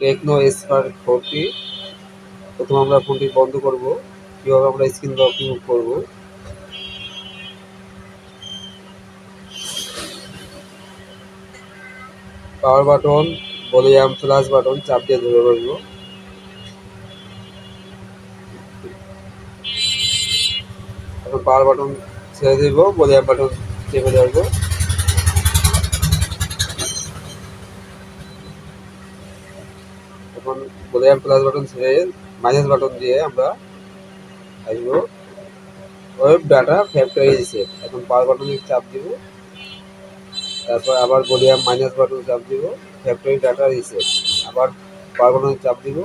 Tecno Spark forty প্রথমে আমরা ফোনটি বন্ধ করব। কীভাবে আমরা স্ক্রিন লকিং করব? Power button volume plus button চাপ দিয়ে ধরে রাখব। পাওয়ার বাটন ছেড়ে দিব ভলিউম বাটন চেপে ধরবো। এখন ভলিউম প্লাস বাটন ছেড়ে মাইনাস বাটন দিয়ে আমরা আসব। ওয়েব ডাটা ফ্যাক্টরি রিসেট এখন পাওয়ার বাটনে চাপ দিব। তারপর আবার বলিয়াম মাইনাস বাটন চাপ দিব। ফ্যাক্টরি ডাটা রিসেট আবার পাওয়ার বাটনে চাপ দিব।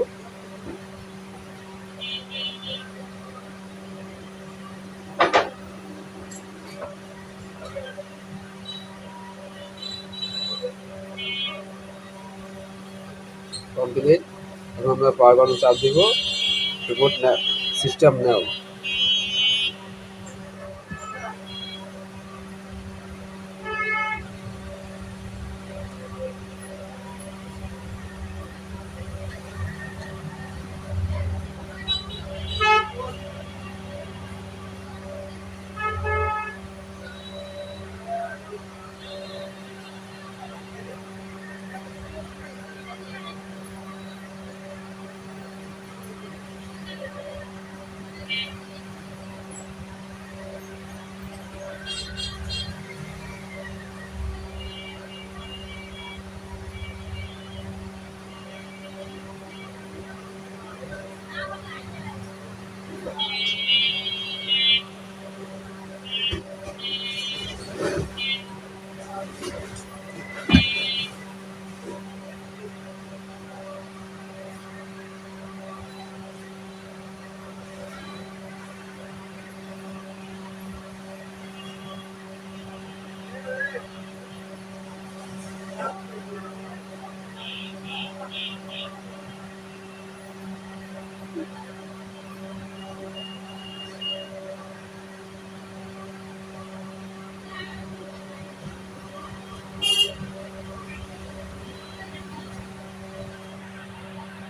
কমপ্লিট এখন আমরা পাওয়ার বাটন চাপ দিব। Reboot system now.